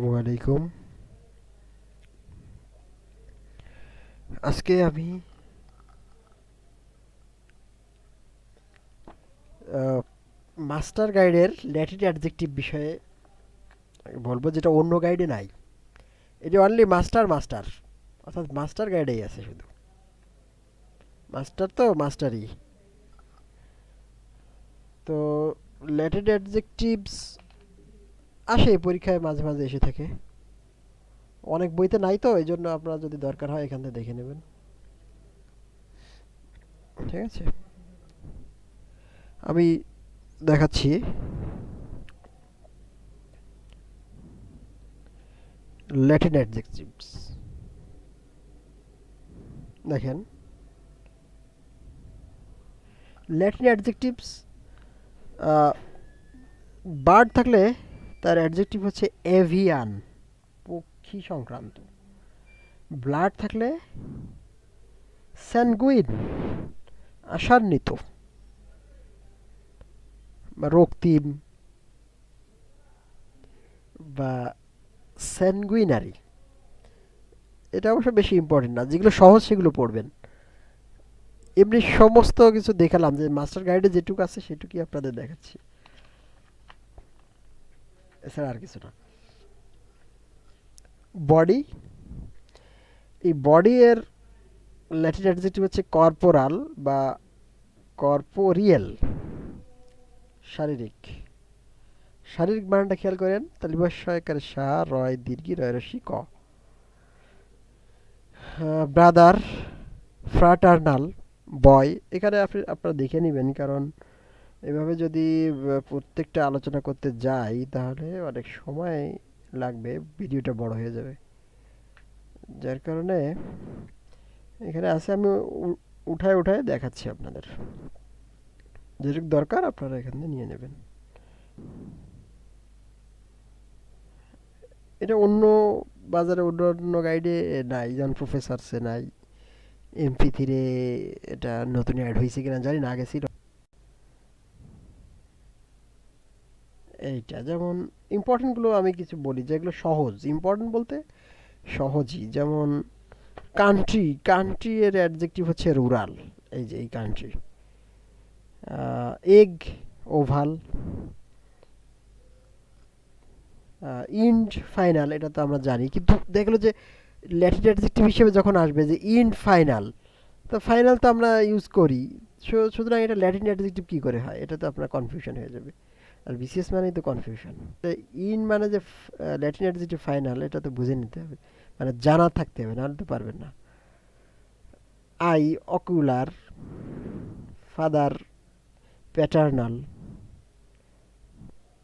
আসসালামু আলাইকুম। আজকে আমি মাস্টার গাইডের ল্যাটিন অ্যাডজেক্টিভ বিষয়ে বলব, যেটা অন্য গাইডে নাই। এটা অনলি মাস্টার মাস্টার, অর্থাৎ মাস্টার গাইডেই আছে শুধু। মাস্টার তো মাস্টারই। তো ল্যাটিন অ্যাডজেক্টিভস আসে, পরীক্ষায় মাঝে মাঝে এসে থাকে। অনেক বইতে নাই তো এই জন্য আপনারা যদি দরকার হয়, এখান থেকে দেখে নেবেন। ঠিক আছে? আমি দেখাচ্ছি। ল্যাটিন অ্যাডজেক্টিভস দেখেন। ল্যাটিন অ্যাডজেক্টিভস বার্ড থাকলে তার অ্যাডজেক্টিভ হচ্ছে এভিয়ান পক্ষী সংক্রান্ত। ব্লাড থাকলে স্যানগুইন আশান্বিত। বা রক্তিম। বা স্যানগুইনারি এটা অবশ্য বেশি ইম্পর্টেন্ট না, যেগুলো সহজ সেগুলো পড়বেন। এমনি সমস্ত কিছু দেখালাম যে মাস্টার গাইডে যেটুকু আছে সেটুকুই আপনাদের দেখাচ্ছি। এছাড়া আর কিছু না। বডি এই বডি এর ল্যাটিন অ্যাডজেক্টিভ হচ্ছে কর্পোরাল বা কর্পোরিয়াল শারীরিক। শারীরিক বানানটা খেয়াল করেন তালিবাশয়কার শাহ রয়, দীর্ঘি, রয় রশি ক। ব্রাদার ফ্রাটার্নাল বয় এখানে আপনি, আপনারা দেখে নেবেন কারণ এভাবে যদি প্রত্যেকটা আলোচনা করতে যাই, তাহলে অনেক সময় লাগবে, ভিডিওটা বড় হয়ে যাবে। যার কারণে এখানে আছে, আমি উঠায় উঠায় দেখাচ্ছি আপনাদের। যেটুকু দরকার আপনারা এখান থেকে নিয়ে নেবেন। এটা অন্য বাজারে অন্য অন্য গাইডে নাই, যেমন প্রফেসরসে নাই। এমপি থ্রিরে এটা নতুন অ্যাড হয়েছে কিনা জানি না, আগে ছিল। এইটা। যেমন ইম্পর্টেন্টগুলো আমি কিছু বলি, যেগুলো সহজ। ইম্পর্টেন্ট বলতে সহজই। যেমন কান্ট্রি কান্ট্রি এর অ্যাডজেক্টিভ হচ্ছে রুরাল এই যে এই country egg oval end final এটা তো আমরা জানি। কিন্তু দেখল যে ল্যাটিন অ্যাডজেক্টিভ হিসেবে যখন আসবে যে ইন্ড ফাইনাল তো ফাইনাল তো আমরা ইউজ করি। সুতরাং এটা ল্যাটিন অ্যাডজেক্টিভ কী করে হয়? এটা তো আপনার কনফিউশন হয়ে যাবে। আর বিসিএস মানেই তো কনফিউশন ইন মানে যে ল্যাটিন অ্যাডজেক্টিভ ফাইনাল এটা তো বুঝে নিতে হবে। মানে জানা থাকতে হবে নাহলে তো পারবেন না। I ocular father paternal